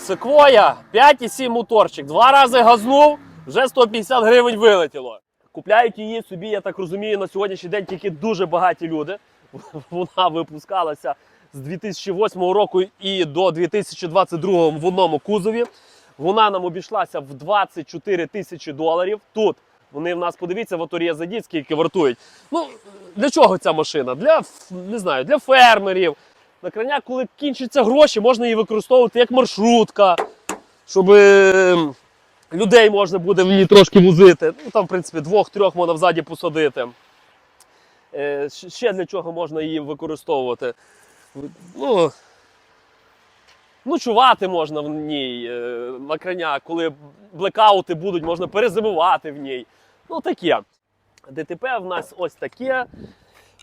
Секвоя 5,7 моторчик. Два рази газнув, вже 150 гривень вилетіло. Купляють її собі, я так розумію, на сьогоднішній день тільки дуже багаті люди. Вона випускалася з 2008 року і до 2022 в одному кузові. Вона нам обійшлася в 24 тисячі доларів. Тут вони в нас подивіться в авторія зайдіть, скільки вартують. Ну для чого ця машина? Для не знаю, для фермерів. На крайняк, коли кінчаться гроші, можна її використовувати як маршрутка, щоб е, людей можна буде в ній трошки возити. Ну там, в принципі, двох-трьох можна взаді посадити. Е, ще для чого можна її використовувати? Ну, ночувати можна в ній. е, На крайняк, коли блекаути будуть, можна перезимувати в ній. Ну таке. ДТП в нас ось таке.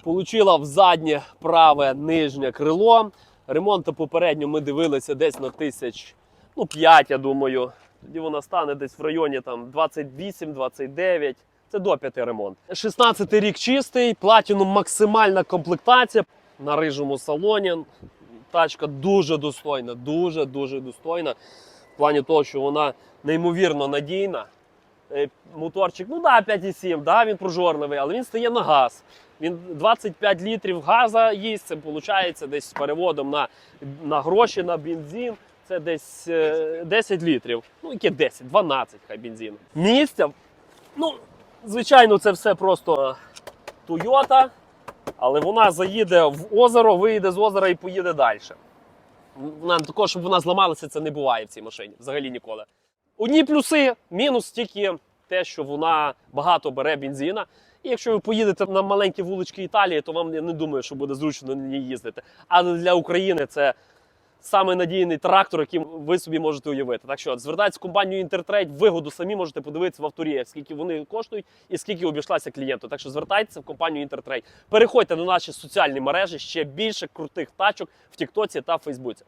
Получила в заднє праве нижнє крило. Ремонту попередньо ми дивилися десь на тисяч, ну 5, я думаю. Тоді вона стане десь в районі там 28-29. Це до 5 ремонт. 16 рік чистий, платіном максимальна комплектація на рижому салоні. Тачка дуже достойна, дуже дуже достойна. В плані того, що вона неймовірно надійна. Е, Моторчик, ну да, 5,7, да, він прожорливий, але він стає на газ. Він 25 літрів газа їсть, це виходить десь з переводом на, на гроші, на бензин. Це десь е, 10 літрів. Ну, яке 10, 12 хай бензину. Місця. Ну, звичайно, це все просто Toyota, але вона заїде в озеро, виїде з озера і поїде далі. Такого, щоб вона зламалася, це не буває в цій машині. Взагалі ніколи. Одні плюси, мінус тільки те, що вона багато бере бензина. І якщо ви поїдете на маленькі вулички Італії, то вам я не думаю, що буде зручно на ній їздити. Але для України це саме надійний трактор, яким ви собі можете уявити. Так що звертайтеся в компанію Інтертрейд, вигоду самі можете подивитися в авторі, скільки вони коштують і скільки обійшлася клієнту. Так що звертайтеся в компанію Інтертрейд. Переходьте на наші соціальні мережі ще більше крутих тачок в Тіктоці та Фейсбуці.